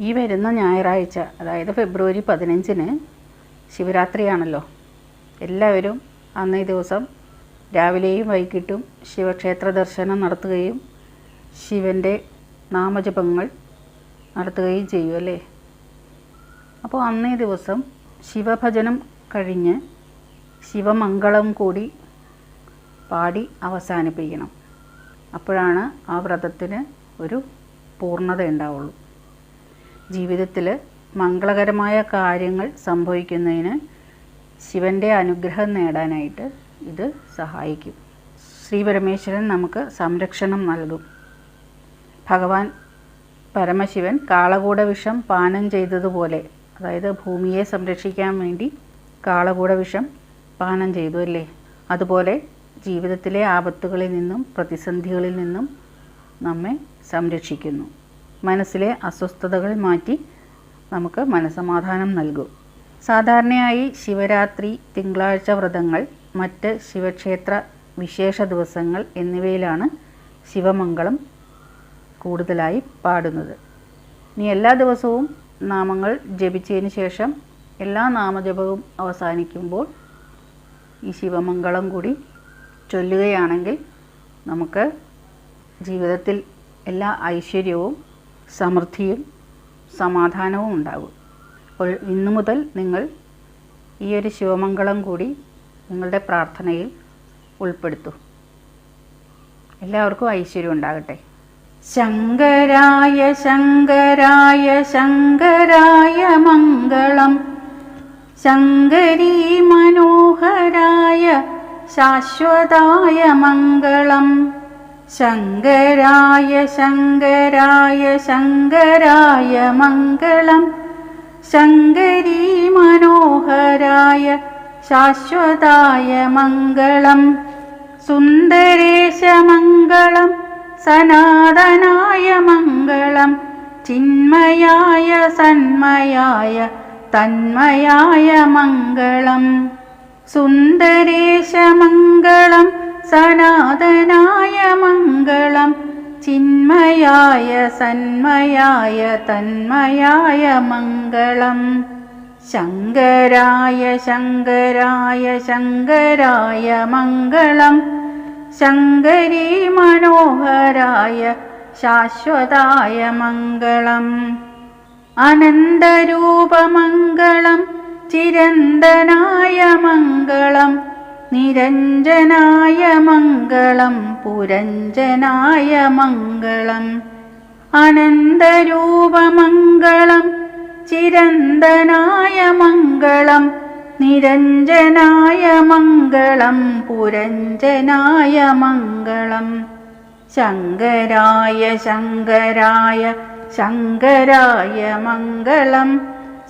ഈ വരുന്ന ഞായറാഴ്ച അതായത് ഫെബ്രുവരി പതിനഞ്ചിന് ശിവരാത്രിയാണല്ലോ. എല്ലാവരും അന്നേ ദിവസം രാവിലെയും വൈകിട്ടും ശിവക്ഷേത്ര ദർശനം നടത്തുകയും ശിവന്റെ നാമജപങ്ങൾ നടത്തുകയും ചെയ്യും അല്ലേ? അപ്പോൾ അന്നേ ദിവസം ശിവഭജനം കഴിഞ്ഞ് ശിവമംഗളം കൂടി പാടി അവസാനിപ്പിക്കണം. അപ്പോഴാണ് ആ വ്രതത്തിന് ഒരു പൂർണത ഉണ്ടാവുള്ളൂ ജീവിതത്തിൽ മംഗളകരമായ കാര്യങ്ങൾ സംഭവിക്കുന്നതിന് ശിവന്റെ അനുഗ്രഹം നേടാനായിട്ട് ഇത് സഹായിക്കും. ശ്രീ പരമേശ്വരൻ നമുക്ക് സംരക്ഷണം നൽകും. ഭഗവാൻ പരമശിവൻ കാളകൂട വിഷം പാനം ചെയ്തതുപോലെ അതായത് ഭൂമിയെ സംരക്ഷിക്കാൻ വേണ്ടി കാളകൂട വിഷം പാനം ചെയ്തു അല്ലേ? അതുപോലെ ജീവിതത്തിലെ ആപത്തുകളിൽ നിന്നും പ്രതിസന്ധികളിൽ നിന്നും നമ്മെ സംരക്ഷിക്കുന്നു. മനസ്സിലെ അസ്വസ്ഥതകൾ മാറ്റി നമുക്ക് മനസമാധാനം നൽകും. സാധാരണയായി ശിവരാത്രി തിങ്കളാഴ്ച വ്രതങ്ങൾ മറ്റ് ശിവക്ഷേത്ര വിശേഷ ദിവസങ്ങൾ എന്നിവയിലാണ് ശിവമംഗളം കൂടുതലായി പാടുന്നത്. ഇനി എല്ലാ ദിവസവും നാമങ്ങൾ ജപിച്ചതിന് ശേഷം എല്ലാ നാമജപവും അവസാനിക്കുമ്പോൾ ഈ ശിവമംഗളം കൂടി ചൊല്ലുകയാണെങ്കിൽ നമുക്ക് ജീവിതത്തിൽ എല്ലാ ഐശ്വര്യവും സമൃദ്ധിയും സമാധാനവും ഉണ്ടാകും. അപ്പോൾ ഇന്നു മുതൽ നിങ്ങൾ ഈ ഒരു ശിവമംഗളം കൂടി നിങ്ങളുടെ പ്രാർത്ഥനയിൽ ഉൾപ്പെടുത്തൂ. എല്ലാവർക്കും ഐശ്വര്യം ഉണ്ടാകട്ടെ. ശങ്കരായ ശങ്കരായ ശങ്കരായ മംഗളം. ശങ്കരീ മനോഹരായ ശാശ്വതായ മംഗളം. ശങ്കരായ ശങ്കരായ ശങ്കരായ മംഗളം. ശങ്കരീ മനോഹരായ ശാശ്വതായ മംഗളം. സുന്ദരേശ മംഗളം സനാതനായ മംഗളം. ചിന്മയായ സന്മയായ തന്മയായ മംഗളം. സുന്ദരേശമംഗളം സനാതനായ മംഗളം ചിന്മയായ സന്മയായ തന്മയായ മംഗളം. ശങ്കരായ ശങ്കരായ ശങ്കരായ മംഗളം ശങ്കരീ മനോഹരായ ശാശ്വതായ മംഗളം. അനന്തരൂപമംഗളം ചിരന്തനായ മംഗളം നിരഞ്ജനായ മംഗളം പുരഞ്ജനായ മംഗളം. അനന്തരൂപമംഗളം ചിരന്തനായ മംഗളം. നിരഞ്ജനായ മംഗളം പുരഞ്ജനായ മംഗളം. ശങ്കരായ ശങ്കരായ ശങ്കരായ മംഗളം.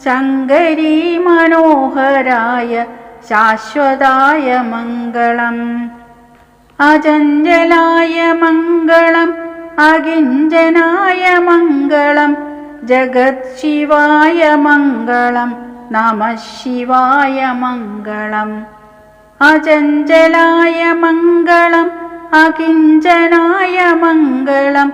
ശങ്കരീ മനോഹരായ ശാശ്വതായ മംഗളം. അജഞ്ചലായ മംഗളം അകിഞ്ചനായ മംഗളം ജഗത് ശിവായ മംഗളം നമ ശിവായ മംഗളം. അചഞ്ചലായ മംഗളം അകിഞ്ചനായ മംഗളം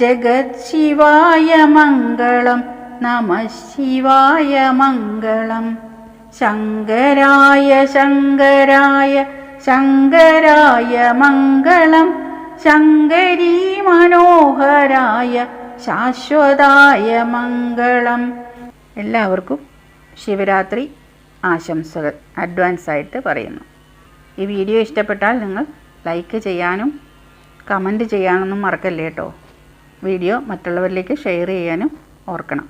ജഗത് ശിവായ മംഗളം നമ ശിവായ മംഗളം. ശങ്കരായ ശങ്കരായ ശങ്കരായ മംഗളം ശങ്കരീ മനോഹരായ ശാശ്വതായ മംഗളം. എല്ലാവർക്കും ശിവരാത്രി ആശംസകൾ അഡ്വാൻസ് ആയിട്ട് പറയുന്നു. ഈ വീഡിയോ ഇഷ്ടപ്പെട്ടാൽ നിങ്ങൾ ലൈക്ക് ചെയ്യാനും കമന്റ് ചെയ്യാനൊന്നും മറക്കല്ലേ കേട്ടോ വീഡിയോ മറ്റുള്ളവരിലേക്ക് ഷെയർ ചെയ്യാനും ഓർക്കണം.